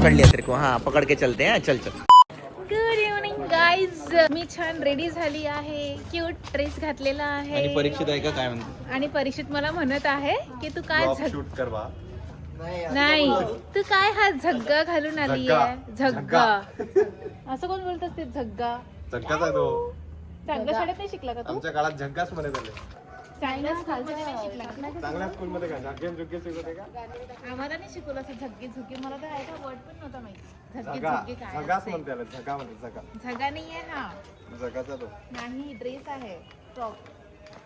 पकड़ लिया तेरे को। हाँ पकड़ के चलते हैं। चल चल। गुड इव्हनिंग गाईज मी छान रेडी झाली आहे. क्यूट ड्रेस घातलेला आहे. आणि परीक्षित आहे का? काय म्हणतो? आणि परीक्षित मला म्हणत आहे की तू काय झग शूट करवा. नाही तू काय हा झग्गा घालून आली झग्गा. आहे झग्गा. असं कोण बोलत ते झग्गा? तो. चांगल्या शाळेत नाही शिकला का तू? आमच्या काळात झक्काच म्हणे झाले. चांगल्या स्कूल मध्ये का? झग्गे झुग्गे शिकवते का? आम्हाला नाही शिकवलं. असं झग्गे झुगे मला तर ऐका वर्ड पण नव्हता माहिती. झग्गे झगा. झुगे काय झगाच असते. म्हणते त्याला झगा म्हणते झगा. झगा नाही आहे हा झगाचा तो. नाही ड्रेस आहे. टॉप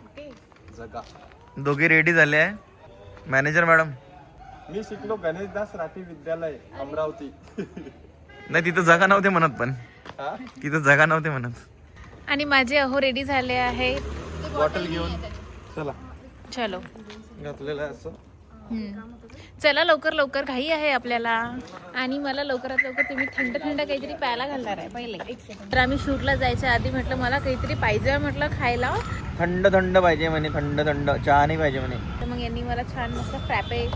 ओके झगा. दोघे रेडी झाले आहे. मॅनेजर मॅडम मी शिकलो गणेशदास राठी विद्यालय अमरावती. नाही तिथं जागा नव्हते म्हणत पण. हा? तिथं जागा नव्हते म्हणत. आणि माझे अहो रेडी झाले आहे बॉटल घेऊन. चला. चलो. घातलेलं आहे असं. हम्म. चला लवकर लवकर. घाई आहे आपल्याला. आणि मला लवकरात लवकर तुम्ही थंड थंड काहीतरी प्यायला घालणार आहे पहिले. तर आम्ही शूटला जायच्या आधी म्हटलं मला काहीतरी पाहिजे म्हटलं खायला. थंड थंड पाहिजे म्हणे थंड थंड. चहा नाही पाहिजे म्हणे. तर मग यांनी मला छान मस्त फ्रॅपे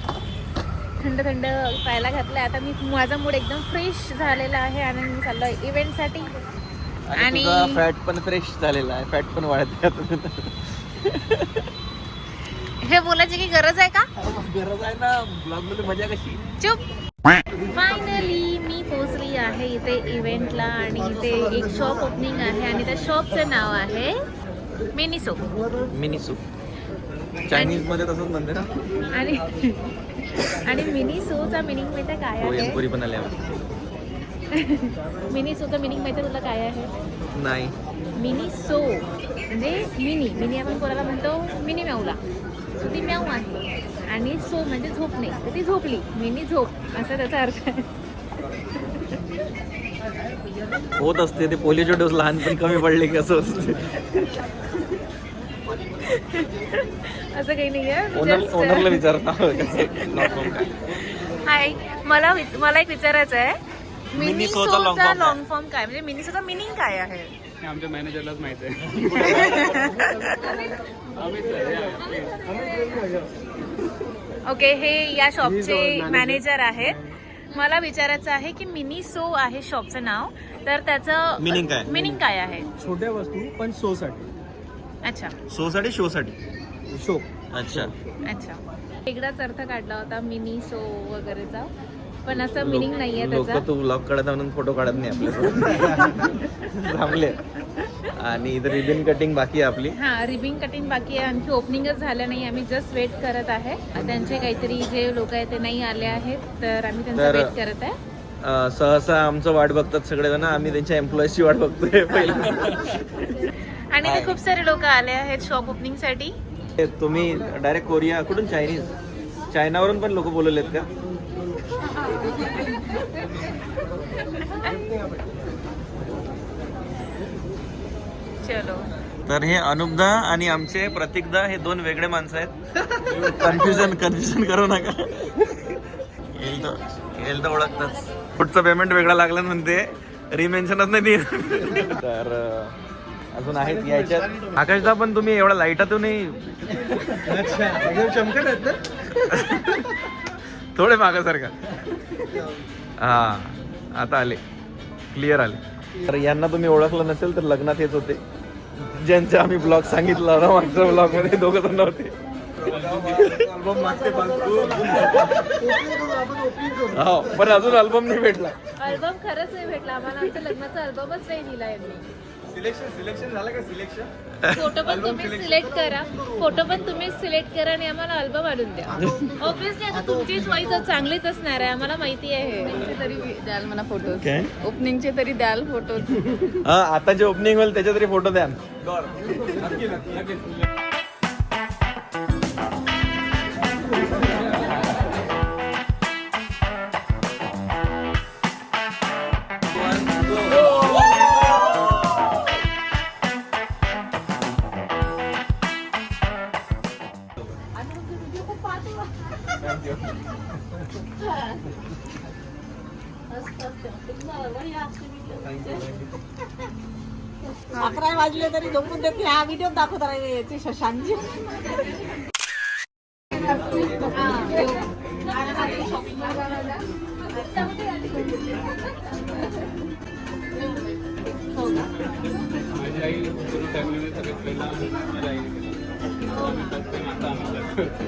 थंड थंड प्यायला घातलं आता मी माझा मूड एकदम फ्रेश झालेला आहे आणि मी चाललो इव्हेंटसाठी आणि आणि- तुझा फॅट पण फ्रेश झालेला आहे. फॅट पण वाढत हे बोलायची की गरज आहे का? गरज आहे ना. ब्लॉगमध्ये मजा कशी? चुप. फायनली मी पोहोचली आहे इथे इव्हेंटला आणि इथे एक शॉप ओपनिंग आहे आणि त्या शॉपचं नाव आहे मिनिसो मिनी सूप चायनीजमध्ये तसंच म्हणते ना आणि आणि मिनिसोचा मिनिंग माहिती काय आहे? पुरी पण मिनिसोचा मिनिंग माहिती तुला काय आहे? नाही. मिनी सो म्हणजे मिनी मिनी आपण कोणाला म्हणतो? मिनी म्याऊला. सो ती म्याऊ आहे. आणि सो म्हणजे झोपणे तर ती झोपली. मिनी झोप. असा त्याचा अर्थ आहे. होत असते. ते पोलिओचे डोस लहानपणी कमी पडले की असं असते असं काही नाही ओनरला विचारता हाय मला मला एक विचारायचं आहे form काय? लॉंग फॉर्म काय? म्हणजे मिनिसोचा मिनिंग काय आहे? आमच्या मॅनेजरलाच माहिती आहे. ओके हे या शॉपचे मॅनेजर आहेत. मला विचारायचं आहे की मिनी सो आहे शॉपचं नाव. तर त्याचं Meaning काय? मिनिंग काय आहे? छोट्या वस्तू पण शो साठी अच्छा. शो साठी शो. साठी शो अच्छा. अच्छा. वेगळाच अर्थ काढला होता मिनी सो वगैरेचा. पण असं मिनिंग नाहीये लोक त्याचा तू ब्लॉग काढत म्हणून फोटो काढत नाही आपल्यासोबत. थांबले. आणि इथं रिबिन कटिंग बाकी आहे आपली. हा रिबिंग कटिंग बाकी आहे. आणखी ओपनिंगच झालं नाही. आम्ही जस्ट वेट करत आहे. त्यांचे काहीतरी जे लोक आहेत ते नाही आले आहेत तर आम्ही त्यांचा तर- वेट करत आहे. अं, सहसा आमचं वाट बघतात सगळेजण. आम्ही त्यांच्या एम्प्लॉईजची वाट बघतोय पहिला. आणि ते खूप सारे लोक आले आहेत शॉप ओपनिंगसाठी. तुम्ही डायरेक्ट कोरिया कुठून? चायनीज चायनावरून पण लोक बोलवलेत का? चलो. तर हे अनुपदा आणि आमचे प्रतीकदा हे दोन वेगळे माणसं आहेत. कन्फ्युजन कन्फ्युजन करू नका. येईल तर येईल तर ओळखतात पुढचं पेमेंट वेगळा लागलं म्हणते. रिमेन्शनच नाही दिलं. तर अजून आहेत यायच्यात. आकाशदा पण तुम्ही एवढा लाईटातूनही चमकत आहेत ना? थोडे मागासारखा हा आता आले. क्लिअर आले. तर यांना तुम्ही ओळखलं नसेल तर लग्नात हेच होते. ज्यांचा आम्ही ब्लॉग सांगितला होता मागच्या ब्लॉगमध्ये दोघं जण मागते हो पण अजून अल्बम नाही भेटला. अल्बम खरंच नाही भेटला. आम्हाला आमच्या लग्नाचा अल्बमच नाही दिला यांनी. सिलेक्शन सिलेक्शन झालं का सिलेक्शन? फोटो पण तुम्ही सिलेक्ट करा. फोटो पण तुम्ही सिलेक्ट करा आणि आम्हाला अल्बम आणून द्या. ऑब्विसली आता तुमची चॉईस चांगलीच असणार आहे. आम्हाला माहिती आहे. तरी द्याल मला फोटोज काय ओपनिंगचे तरी द्याल फोटोज हा आता जे ओपनिंग होईल त्याच्या तरी फोटो द्या. नक्की नक्की नक्की. अकरा वाजले तरी झोपून देते. हा व्हिडिओ दाखवत राहिले याचे शशांकचे माझी आई पूर्ण फॅमिलीने सगळे पहिला माझ्या आम्ही आता आम्ही करतो.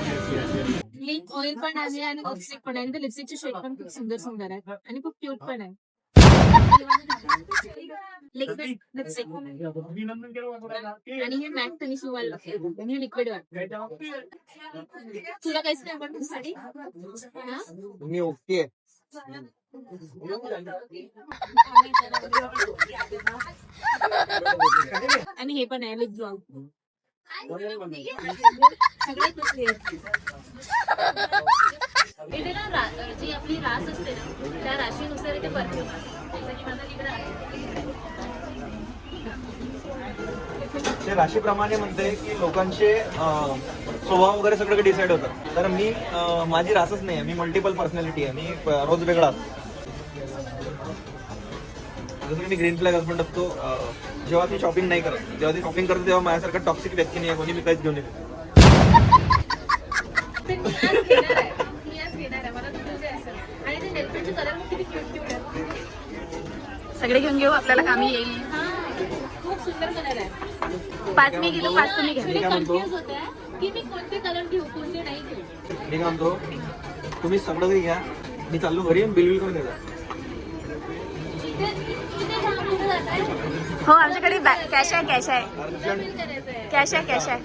लिप ऑइल पण आहे आणि लिपस्टिक पण आहे. आणि लिपस्टिकचे शेड पण खूप सुंदर सुंदर आहे आणि खूप क्यूट पण आहे. आणि हे मॅट फिनिश वाला आणि हे लिक्विड तुला काहीच नाही पण मी ओके आणि हे पण आहे लिप सगळे कसले इथे ना जी आपली रास असते ना त्या राशीनुसार इथे परफ्यूम ते राशीप्रमाणे म्हणते की लोकांचे स्वभाव वगैरे सगळं डिसाईड होतं तर मी माझी रासच नाही आहे मी मल्टिपल पर्सनॅलिटी आहे. मी रोज वेगळा असतो. जसं की मी ग्रीन फ्लॅग हजबंड असतो जेव्हा ती शॉपिंग नाही करत जेव्हा ती शॉपिंग करते तेव्हा माझ्यासारखं टॉक्सिक व्यक्ती नाही आहे कोणी मी काहीच घेऊन येतो सगळे घेऊन घेऊ आपल्याला कामी येईल. हा खूप सुंदर कलर आहे. पाच मी घेतो पाच तुम्ही घ्या. काय म्हणतो? की मी कोणते कलर घेऊ कोणते नाही घेऊ. मी काय म्हणतो? तुम्ही सगळं घ्या. मी चाललो घरी बिल बिल करून देतो इथे इथे जा, कुठे जाताय हो आमच्याकडे कॅश आहे कॅश आहे. कॅश आहे कॅश आहे.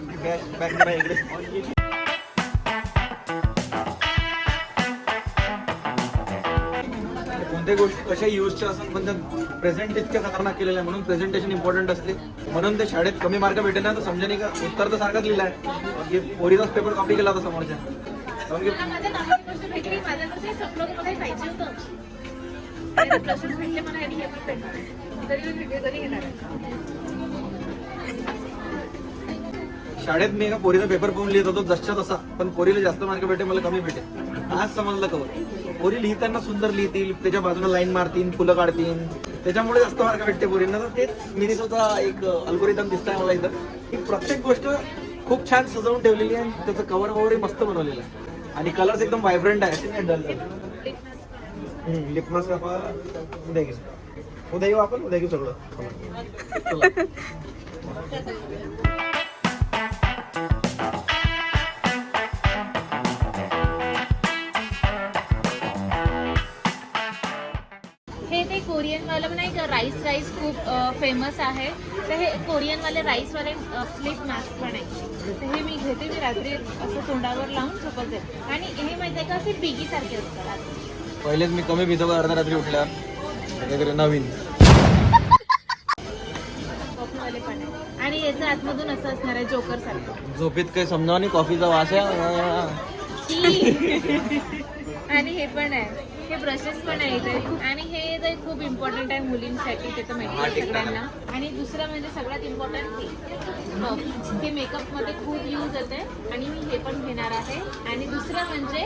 कोणत्याही गोष्टी कशा युजच्या असतात पण त्या प्रेझेंट तितक्या खतरनाक केलेल्या आहे म्हणून प्रेझेंटेशन इम्पॉर्टंट असते. म्हणून ते शाळेत कमी मार्क भेटेल ना तर समजा नाही का उत्तर तर सारखाच लिहिलं आहे. पोरीचाच पेपर कॉपी केला होता समोरच्या. कारण की तरी व्हिडिओ घेणार आहे. शाळेत मी एका पोरीचा पेपर पाहून लिहित होतो जसच्या तसा. पण पोरीला जास्त मार्क भेटे मला कमी भेटे. आज समजलं कवर पोरी लिहिताना सुंदर लिहितील त्याच्या बाजूला लाईन मारतील फुलं काढतील. त्याच्यामुळे जास्त मार्क भेटते पोरींना. तर तेच मिनिसोचा एक अल्गोरिदम दिसतंय मला इथं. की प्रत्येक गोष्ट खूप छान सजवून ठेवलेली आहे आणि त्याचं कवर वगैरे मस्त बनवलेलं आहे. आणि कलर्स एकदम व्हायब्रंट आहे असे उद्या येऊ आपण उद्या घेऊ सगळं. चला. हे ते कोरियनवालं पण नाही का राईस राईस खूप फेमस आहे. तर हे कोरियनवाले राईसवाले स्लीप मास्क पण आहे. तर हे मी घेते मी रात्री असं तोंडावर लावून झोपते. आणि हे माहिती आहे का असे पिगी सारखे असतात. पहिलेच मी कमी का अर्ध्या रात्री उठल्यावर. काहीतरी नवीन. आणि याचं आतमधून असं असणार आहे जोकर सारखं. झोपेत काही समजा नाही कॉफीचा वास आहे? आणि हे पण आहे. हे ब्रशेस पण आहे इथे. खूप- आणि हे तर खूप इम्पॉर्टंट आहे मुलींसाठी ते तर माहिती आहे सगळ्यांना. आणि दुसरं म्हणजे सगळ्यात इम्पॉर्टंट हे puff. हे मेकअपमध्ये खूप यूज होते आणि मी हे पण घेणार आहे. आणि दुसरं म्हणजे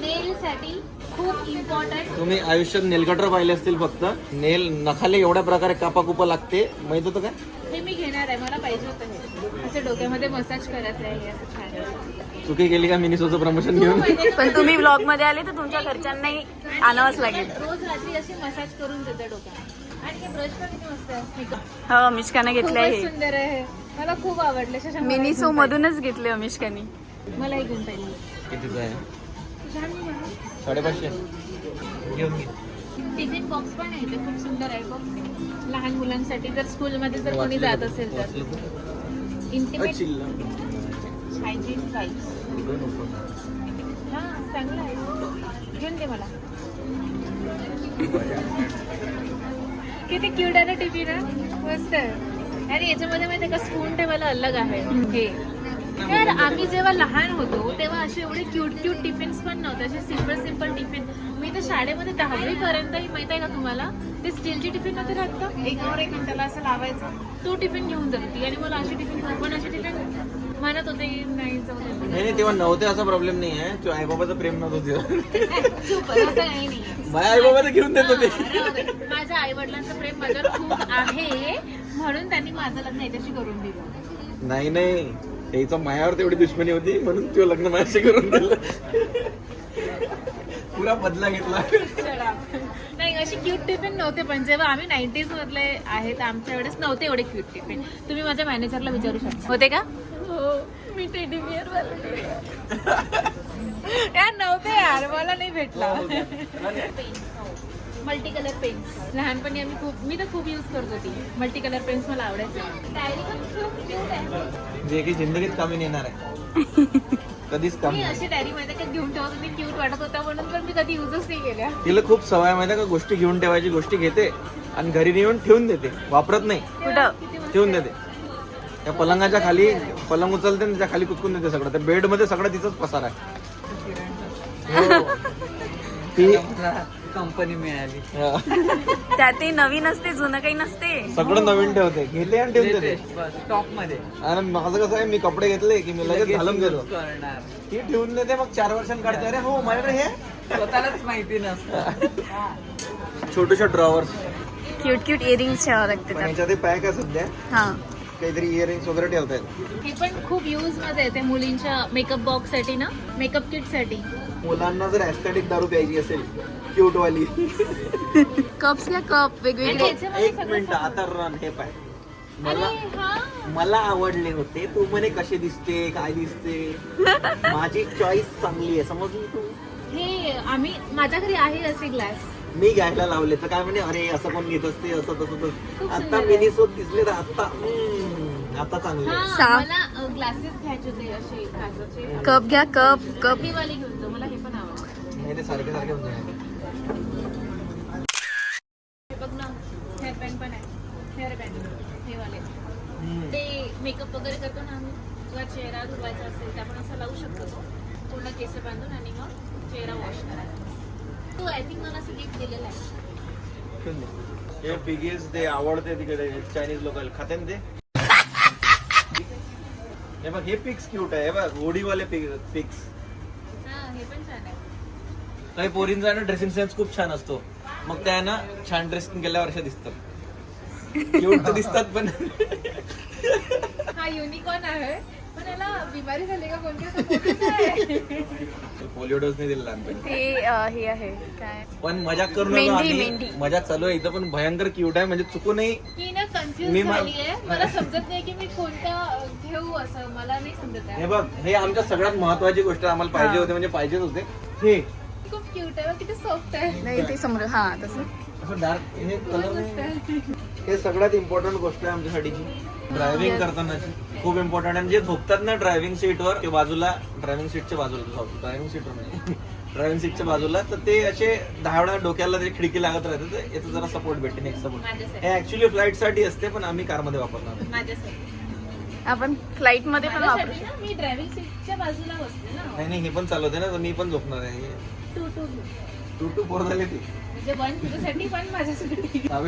नेल साठी खूप इम्पॉर्टंट तुम्ही आयुष्यात नेलकटर पाहिले असतील फक्त. नेल नखाले एवढ्या प्रकारे कापा कुपा लागते. माहीत होतं काय? हे मी घेणार आहे. मला पाहिजे होतं हे. असं डोक्यामध्ये मसाज करायचं आहे. हे असं छान चुकी केली का मिनिसोचं प्रमोशन घेऊन. पण तुम्ही ब्लॉगमध्ये आले तर तुमच्या घरच्यांनाही आणावंच लागेल. रोज रात्री अशी मसाज करून देते डोक्यात आणि हे ब्रश पण किती मस्त आहे. हो अमिष्काने घेतले खूपच आहे सुंदर आहे मला खूप आवडले. शशांक मला मिनिसो घेऊन मधूनच घेतले अमिष्काने पाहिजे. मला हे घेऊन पाहिजे कितीचं आहे? छान आहे ना? साडेपाचशे. घेऊन घे. टिफिन बॉक्स पण आहे ते खूप सुंदर आहे बघ. लहान मुलांसाठी जर स्कूलमध्ये जर कोणी जात असेल तर? इंटिमेट. हायजीन वाईब्स हा चांगलं आहे. घेऊन दे मला. किती क्यूट आहे ना टिफिन मस्त. आणि याच्यामध्ये माहिती का? स्पून ठेवायला अलग आहे. हे. यार आम्ही जेव्हा लहान होतो तेव्हा असे एवढे क्यूट क्यूट टिफिन्स पण नव्हते असे सिंपल सिंपल टिफिन मी तर शाळेमध्ये दहावी पर्यंतही माहीत आहे का तुम्हाला? ते स्टीलची टिफिन नव्हते राहत का? एकावर एक मिनिटाला असं लावायचं. तो टिफिन घेऊन जात होती. आणि मला अशी टिफिन पण अशी टिफिन म्हणत होते की नाही जाऊ दे. नाही नाही तेव्हा नव्हते असा प्रॉब्लेम नाही आहे. तो आईबाबाचं प्रेम नव्हतं चूप असं काही नाही. माझ्या आईबाबाचं घेऊन देत होते. माझ्या आई वडिलांचं प्रेम माझ्यावर खूप आहे म्हणून त्यांनी माझं लग्न याच्याशी करून दिलं. नाही नाही. त्याचा मायावर तेवढी दुश्मनी होती म्हणून तो लग्न माझ्याशी करून दिलं. पुरा बदला घेतला. नाही अशी क्यूट टिफिन नव्हते पण जेव्हा आम्ही नाईन्टीज मधले आहेत आमच्या वेळेस नव्हते एवढे क्यूट टिफिन तुम्ही माझ्या मॅनेजरला विचारू शकता. होते का? हो मी टेडी बिअर यार नव्हते यार मला नाही भेटला. मल्टी कलर पेन्स लहानपणी आम्ही खूप मी तर खूप यूज करत होती. मल्टी कलर पेन्स मला आवडायचे. डायरी पण खूप क्यूट आहे. जे की जिंदगीत कामी नाही येणार आहे. कधीच काम मी नाही. अशी डायरी मध्ये काय घेऊन ठेवत होती क्यूट वाटत होता म्हणून पण मी कधी युजच नाही केल्या. तिला खूप सवय माहिती का? गोष्टी घेऊन ठेवायची गोष्टी घेते आणि घरी नेऊन ठेवून देते. वापरत नाही. कुठं? ठेवून देते. त्या पलंगाच्या खाली पलंग उचलते आणि त्याच्याखाली कुचकून देते सगळं. त्या बेडमध्ये सगळं तिचंच पसार आहे. हो. ती कंपनी मिळाली. हा. त्यातही नवीन असते जुनं काही नसते. सगळं नवीन ठेवते. घेते आणि ठेवून देते. टॉपमध्ये आणि माझं कसं आहे मी कपडे घेतले की मी लगेच घालून गेलो. करणार. ती ठेवून देते मग चार वर्षांनी काढते. अरे हो माझ्याकडे हे? स्वतःलाच माहिती नसतं. छोटूशा ड्रॉवर्स क्यूट क्यूट इयरिंग्स ठेवावं लागते पण त्यात. याच्यात पॅक आहे सध्या. हा. काहीतरी इयरिंग्स वगैरे ठेवता येत हे पण खूप यूजमध्ये येते मुलींच्या मेकअप बॉक्ससाठी ना? मेकअप किटसाठी. मुलांना जर ऍस्थेटिक दारू प्यायची असेल क्यूट वाली. कप्स घ्या कप वेगवेगळे. एक मिनिट आता रन हे पाय. मला आवडले होते. तू म्हणे कसे दिसते काय दिसते? माझी चॉईस चांगली आहे समजली तू? हे आम्ही माझ्या घरी आहे असे ग्लास मी घ्यायला लावले तर काय म्हणे अरे असं कोण घेत असते असं तसं तसं. आता. मिनी सोत दिसले तर आता आता चांगले. हा मला ग्लासेस घ्यायचे होते असे काचाचे. कप घ्या कप कप वाली घेऊन जाऊ मला हे पण आवडतं. नाही सारखे सारखे होऊन जाणार. हे बघ ना हेअर बँड पण आहे हेअर बँड हे वाले हम्म. ते मेकअप वगैरे करतो ना आम्ही किंवा चेहरा धुवायचा असेल तर आपण असं लावू शकतो तो. पूर्ण केस बांधून आणि मग चेहरा वॉश करायचा. तू आय थिंक मला असं गिफ्ट दिलेलं आहे. हे पिगीज ते आवडते तिकडे चायनीज लोक खाते ना ते? हे बघ हे पिक्स क्यूट आहे. हे बघ होडीवाले पिक्स हा हे पण छान आहे. काही पोरींचा ना ड्रेसिंग सेन्स खूप छान असतो. मग त्या ना छान ड्रेसिंग केल्यावर अशा दिसतात. क्यूट तर दिसतात पण. युनिकॉर्न आहे. पण याला बिमारी झाली का कोणती असं मोठंच आहे. पोलिओ डोस नाही दिला लहानपणी. ते अं, हे आहे. काय? पण मजाक करू मेंढी, नका आम्ही. मेंढी. मजाक चालू आहे इथं पण भयंकर क्यूट आहे. म्हणजे चुकूनही मी ना मी कन्फ्युज मा- झाली आहे मला समजत नाही की मी कोणता अ, घेऊ असं. मला नाही समजत हे आहे बघ हे आमच्या सगळ्यात महत्वाची गोष्ट आम्हाला पाहिजे होते म्हणजे पाहिजेच होते हे. खूप क्यूट आहे. बघ, किती सॉफ्ट आहे. नाही ते समोर हा तसं. असं डार्क हे मस्त आहे. हे सगळ्यात इम्पॉर्टंट गोष्ट आहे आमच्यासाठीची ड्रायव्हिंग करतानाची खूप इम्पॉर्टंट आहे. जे झोपतात ना ड्रायव्हिंग सीटवर ते बाजूला ड्रायव्हिंग सीटच्या बाजूला. ड्रायव्हिंग सीटवर नाही. ड्रायव्हिंग सीटच्या बाजूला. तर ते असे दहा वेळा डोक्याला ते खिडकी लागत राहते तर याचा जरा सपोर्ट भेटेल एक सपोर्ट हे ऍक्च्युली फ्लाईटसाठी असते पण आम्ही कारमध्ये वापरणार आपण फ्लाईटमध्ये पण वापरू माझ्यासाठी ना मी ड्रायव्हिंग सीटच्या बाजूला बसते ना. नाही नाही हे पण चालवते ना तर मी पण झोपणार आहे. टू टू घेऊ टू टू फोर झाले ती. म्हणजे वन तुझ्यासाठी पण माझ्यासाठी. हा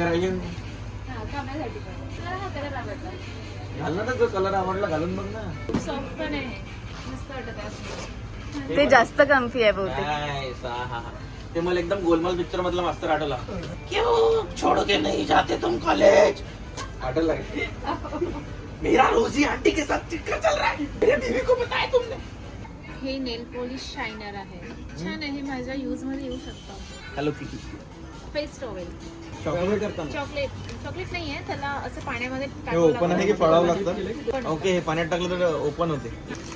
कामासाठी पण मला हा कलर आवडला घाल ना तर जो कलर आवडला घालून बघ ना. खूप सॉफ्ट पण आहे मस्त वाटत आहे असं. ते जास्त कम्फी आहे बहुतेक. हा- हा. ते मला एकदम गोलमाल पिक्चर मधला मास्तर आठवला. क्यों छोड़ के नहीं जाते तुम कॉलेज आठवला? मेरा रोजी आंटी के साथ चिक्कर चल रहा है. मेरे बीवी को बताया तुमने. हे नेल पॉलिश शायनर आहे. छान आहे माझ्या यूजमध्ये येऊ शकतो. हॅलो किती फेस टॉवेल चॉकलेट करता चॉकलेट चॉकलेट नाही आहे त्याला असं पाण्यामध्ये हे टाकावं ओपन आहे की लागतं. फळावं लागतं ओके हे पाण्यात टाकलं तर ओपन होते.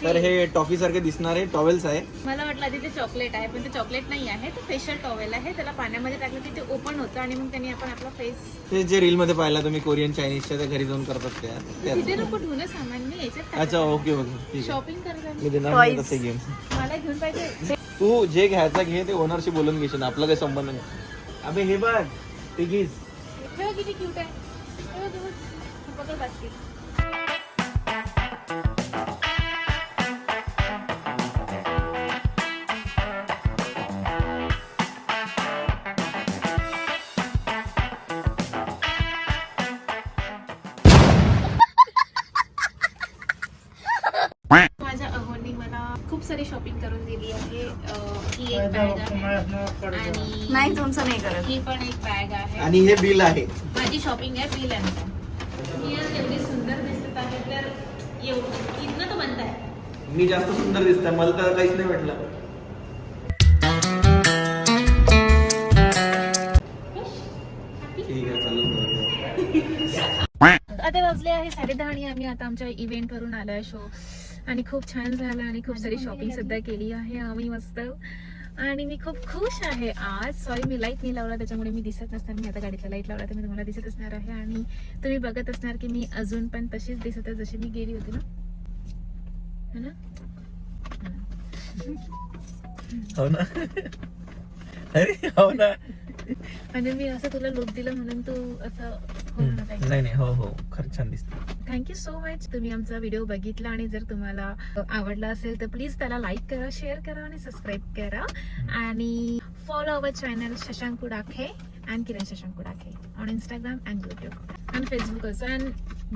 तर हे टॉफी सारखे दिसणारे टॉवेल्स आहे. मला वाटलं आधी ते चॉकलेट आहे पण ते चॉकलेट नाही आहे ते फेशियल टॉवेल आहे. त्याला पाण्यामध्ये टाकलं की ते ओपन होतं आणि मग त्यांनी आपण आपला फेस ते जे रील मध्ये पाहिला तुम्ही कोरियन चायनीजच्या त्या घरी जाऊन करतात त्या. त्याच. तिथे नको धुणं सामान मी याच्यात अच्छा ओके ओके ठीक आहे. शॉपिंग करताना मी देणार नाही Toys. तसे गेम मला घेऊन पाहिजे. तू जे घ्यायचं घे ते ओनरशी बोलून घेशील. आपला काही संबंध नाही. अबे हे बघ तिघीच हे बघ किती क्यूट आहे हे बघ, हे आणि नाही तुमचं नाही करत. ही पण एक बॅग आहे. आणि हे बिल आहे. माझी शॉपिंग आहे बिल आहे. ही एवढी सुंदर दिसत आहे तर मी जास्त सुंदर दिसतोय मला तर काहीच नाही भेटलं. ठीक आहे चालू आता वाजले आहे साडेदहा आणि आम्ही आता आमच्या इव्हेंट वरून आलोय शो आणि खूप छान झालं आणि खूप सारी शॉपिंग सुद्धा केली आहे. आम्ही मस्त. आणि मी खूप खुश आहे आज. सॉरी मी लाइट नाही लावला त्याच्यामुळे मी दिसत नसणार मी आता गाडीतला लाइट लावला तर मी तुम्हाला दिसत असणार आहे. आणि तुम्ही बघत असणार की मी अजून पण तशीच दिसत आहे जशी मी गेली होती ना. है ना? हो अरे हो ना. आणि मी असं तुला लुक दिलं म्हणून तू असं नाही नाही. हो हो. खरंच छान दिसते. थँक्यू सो मच तुम्ही आमचा व्हिडिओ बघितला आणि जर तुम्हाला आवडला असेल तर प्लीज त्याला लाईक करा शेअर करा आणि सबस्क्राईब करा. आणि follow our channel Shashank Kudakhe and Kiran Shashank Kudakhe on Instagram and YouTube and Facebook also and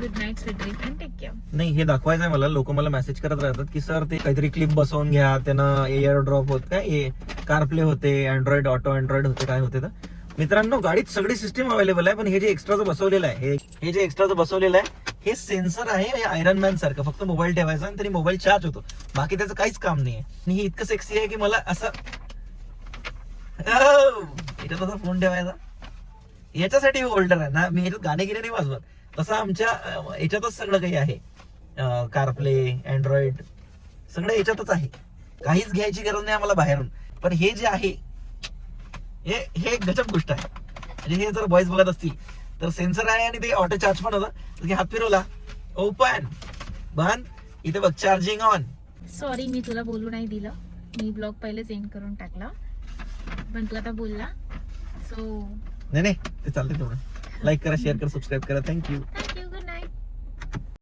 good night sweet dream and take care नाही हे दाखवायचं आहे मला. लोक मला मेसेज करत राहतात की सर ते काहीतरी क्लिप बसवून घ्या. त्यांना एअर ड्रॉप होत काय? कार प्ले होते अँड्रॉइड ऑटो अँड्रॉइड होते काय होते तर. मित्रांनो गाडीत सगळी सिस्टीम अवेलेबल आहे पण हे जे एक्स्ट्राचं बसवलेलं आहे हे हे जे एक्स्ट्राचं बसवलेलं आहे हे सेन्सर आहे हे आयरन मॅन सारखं. फक्त मोबाईल ठेवायचा आणि तरी मोबाईल चार्ज होतो. बाकी त्याचं काहीच काम नाही आहे आणि हे इतकं सेक्सी आहे की मला असं oh! याच्यात असा फोन ठेवायचा. याच्यासाठी होल्डर आहे ना मी याच्यात गाणे गिरे नाही वाजवत. तसं आमच्या याच्यातच सगळं काही आहे. कारप्ले अँड्रॉइड सगळं याच्यातच आहे. काहीच घ्यायची गरज नाही आम्हाला बाहेरून. पण हे जे आहे हे हे एक गजब गोष्ट आहे. म्हणजे हे जर बॉईज बघत असतील तर सेन्सर आहे आणि ते ऑटो चार्ज पण होतं. की हात फिरवला. ओपन बंद. इथे बघ चार्जिंग ऑन सॉरी मी तुला बोलू नाही दिलं. मी ब्लॉग पहिलेच एंड करून टाकला. पण तू आता बोलला. सो नाही नाही ते चालते तेवढं. लाईक करा शेअर करा सबस्क्राईब करा. थँक्यू